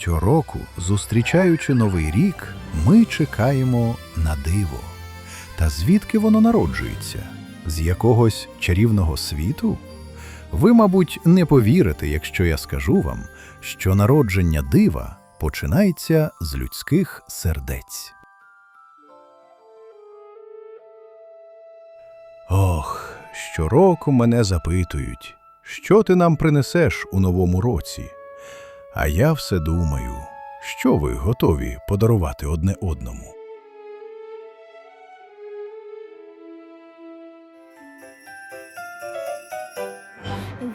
Щороку, зустрічаючи Новий рік, ми чекаємо на диво. Та звідки воно народжується? З якогось чарівного світу? Ви, мабуть, не повірите, якщо я скажу вам, що народження дива починається з людських сердець. Ох, щороку мене запитують, що ти нам принесеш у новому році? А я все думаю, що ви готові подарувати одне одному.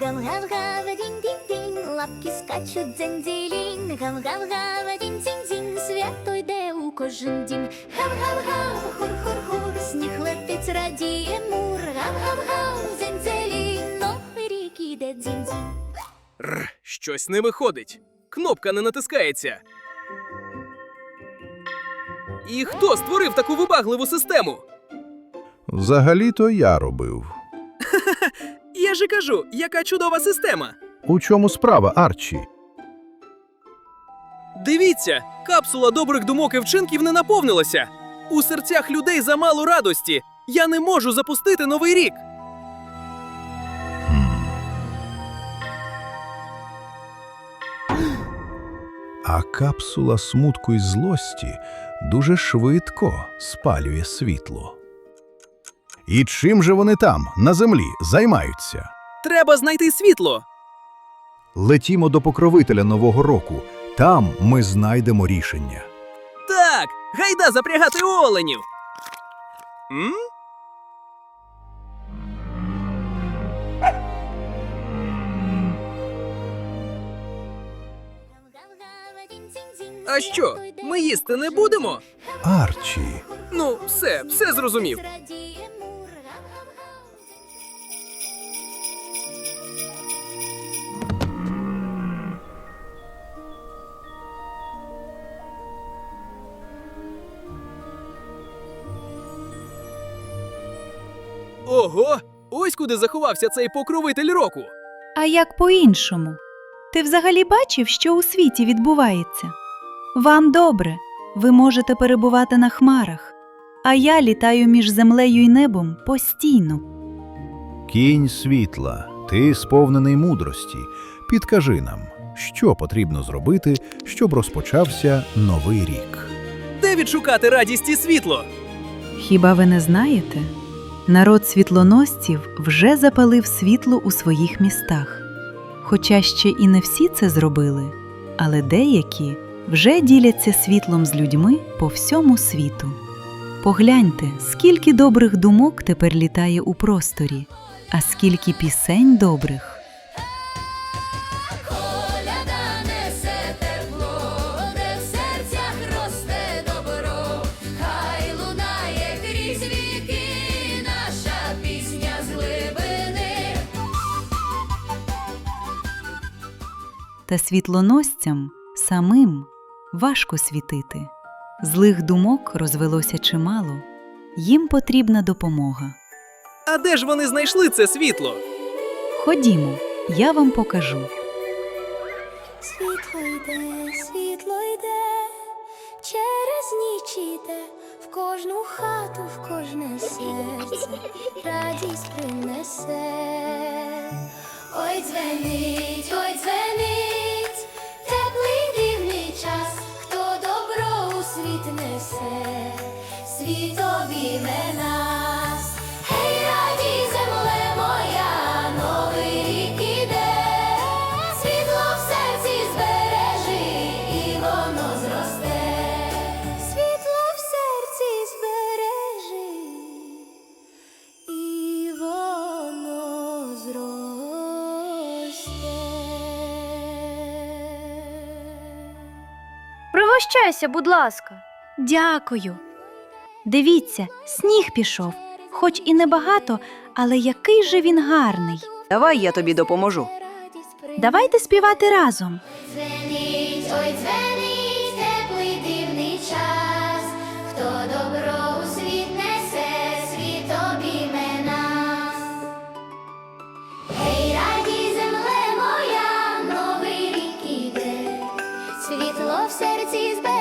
Гав-гав-гава, дінь-дінь-дінь, лапки скачуть дзень-дзелінь. Гав-гав-гава, дінь-дзінь-дзінь, свято йде у кожен дім. Гав-гав-гав, хур-хур-хур, сніг летить, радіє мур. Гав-гав-гав, дзень-дзелінь, новий рік іде дзінь-дзінь. Щось не виходить. Кнопка не натискається. І хто створив таку вибагливу систему? Взагалі-то я робив. Я же кажу, яка чудова система. У чому справа, Арчі? Дивіться, капсула добрих думок і вчинків не наповнилася. У серцях людей замало радості. Я не можу запустити новий рік. А капсула смутку і злості дуже швидко спалює світло. І чим же вони там, на землі, займаються? Треба знайти світло. Летімо до покровителя Нового року. Там ми знайдемо рішення. Так, гайда запрягати оленів. М? А що, ми їсти не будемо? Арчі, Ну, все, все зрозумів. Ого! Ось куди заховався цей покровитель року. А як по-іншому? Ти взагалі бачив, що у світі відбувається? Вам добре, ви можете перебувати на хмарах, а я літаю між землею і небом постійно. кінь світла, ти сповнений мудрості. Підкажи нам, що потрібно зробити, щоб розпочався новий рік. Де відшукати радість і світло? Хіба ви не знаєте? Народ світлоносців вже запалив світло у своїх містах. Хоча ще і не всі це зробили, але деякі вже діляться світлом з людьми по всьому світу. Погляньте, скільки добрих думок тепер літає у просторі, а скільки пісень добрих. Та світлоносцям самим важко світити. Злих думок розвелося чимало, їм потрібна допомога. А де ж вони знайшли це світло? Ходімо, я вам покажу. Світло йде, світло йде, через ніч іде, в кожну хату, в кожне серце, радість принесе. Ой, дзвенить, ой, дзвенить, несе, світ обійме нас. Гей, радій, земле новий рік іде, світло в серці збережи, і воно зросте. Світло в серці збережи, і. Пригощайся, будь ласка. Дякую. Дивіться, сніг пішов, хоч і небагато, але який же він гарний. Давай я тобі допоможу. Давайте співати разом. Дзвенить, ой, дзвенить, теплий дивний час, хто добро у світ несе, світ обійме нас. Гей, радій, земле моя, новий рік іде, світло в серці збережи,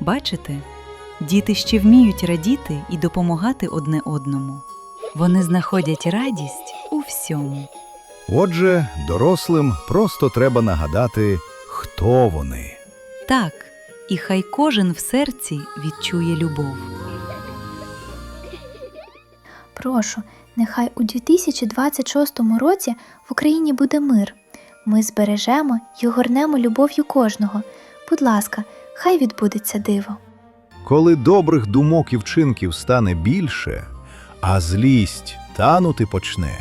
Бачите, діти ще вміють радіти і допомагати одне одному. Вони знаходять радість у всьому. Отже, дорослим просто треба нагадати, хто вони. Так, і хай кожен в серці відчує любов. Прошу, нехай у 2026 році в Україні буде мир. Ми збережемо і огорнемо любов'ю кожного. Будь ласка, хай відбудеться диво. Коли добрих думок і вчинків стане більше, а злість танути почне,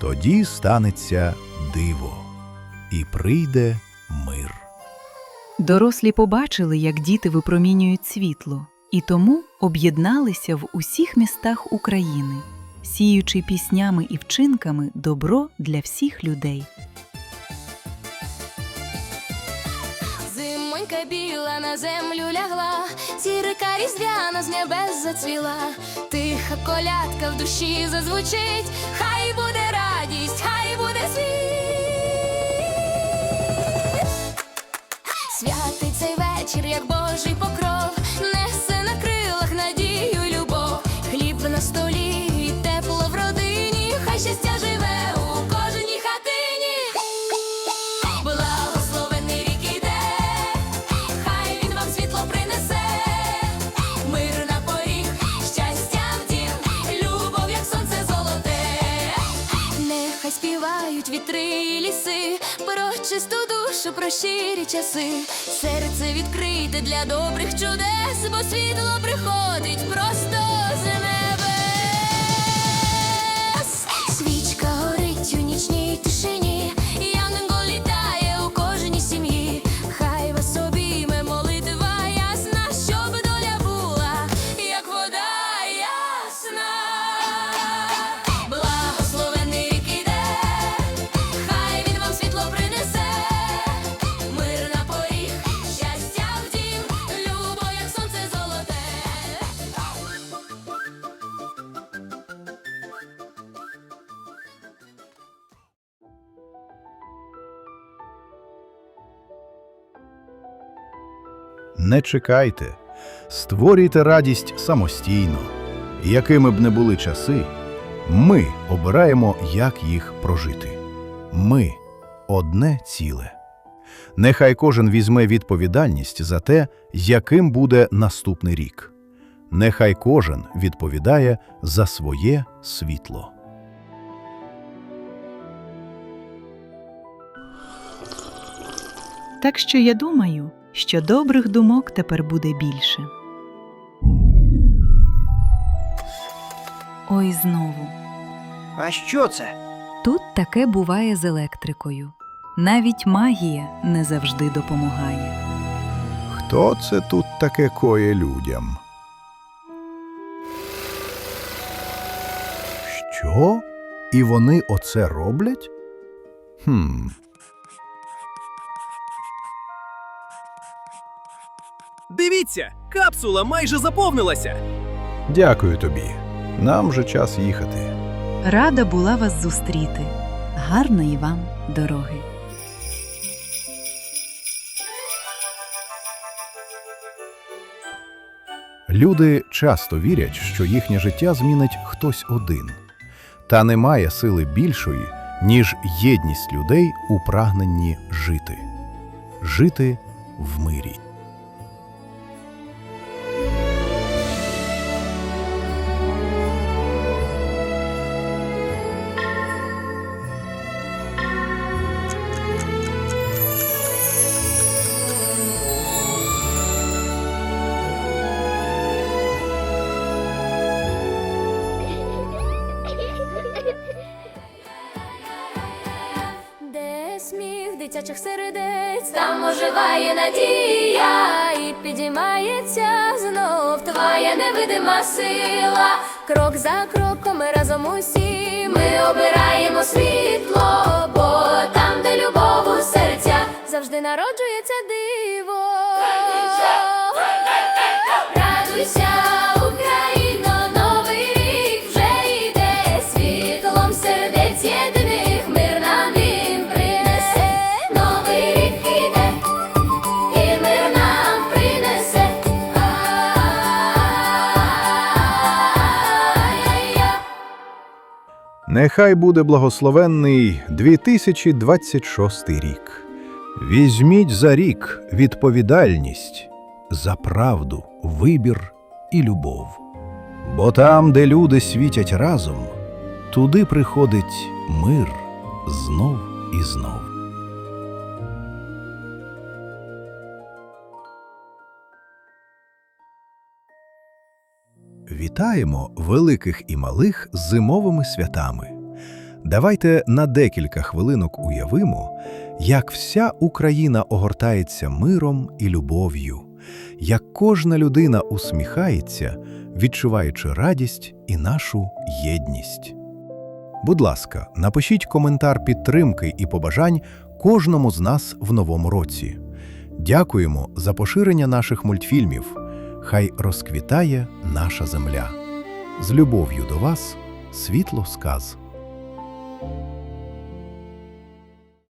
тоді станеться диво, і прийде мир. Дорослі побачили, як діти випромінюють світло, і тому об'єдналися в усіх містах України, сіючи піснями і вчинками добро для всіх людей. Біла на землю лягла, Сірика різдвяна з небес зацвіла, тиха колядка в душі зазвучить, хай буде радість, хай буде світ. Святий цей вечір, як Божий покров, душу, про щирі часи. Серце відкрите для добрих чудес, бо світло Не чекайте, створюйте радість самостійно. Якими б не були часи, ми обираємо, як їх прожити. Ми одне ціле. Нехай кожен візьме відповідальність за те, яким буде наступний рік. Нехай кожен відповідає за своє світло. Так що я думаю, що добрих думок тепер буде більше. Ой, знову. А що це? Тут таке буває з електрикою. Навіть магія не завжди допомагає. Хто це тут таке коє людям? Що? І вони оце роблять? Хм. Дивіться, капсула майже заповнилася. Дякую тобі. Нам вже час їхати. Рада була вас зустріти. Гарної вам дороги. Люди часто вірять, що їхнє життя змінить хтось один, та немає сили більшої, ніж єдність людей у прагненні жити, жити в мирі. Дитячих сердець, там оживає надія і підіймається знов твоя невидима сила. Крок за кроком ми разом усі ми обираємо світло, бо там, де любов у серця, завжди народжується диво. Радуйся, Україно, Нехай буде благословенний 2026 рік. Візьміть за рік відповідальність за правду, вибір і любов. Бо там, де люди світять разом, туди приходить мир знов і знов. Вітаємо великих і малих з зимовими святами. Давайте на декілька хвилинок уявимо, як вся Україна огортається миром і любов'ю, як кожна людина усміхається, відчуваючи радість і нашу єдність. Будь ласка, напишіть коментар підтримки і побажань кожному з нас в новому році. Дякуємо за поширення наших мультфільмів. Хай розквітає наша земля. З любов'ю до вас, світло сказ.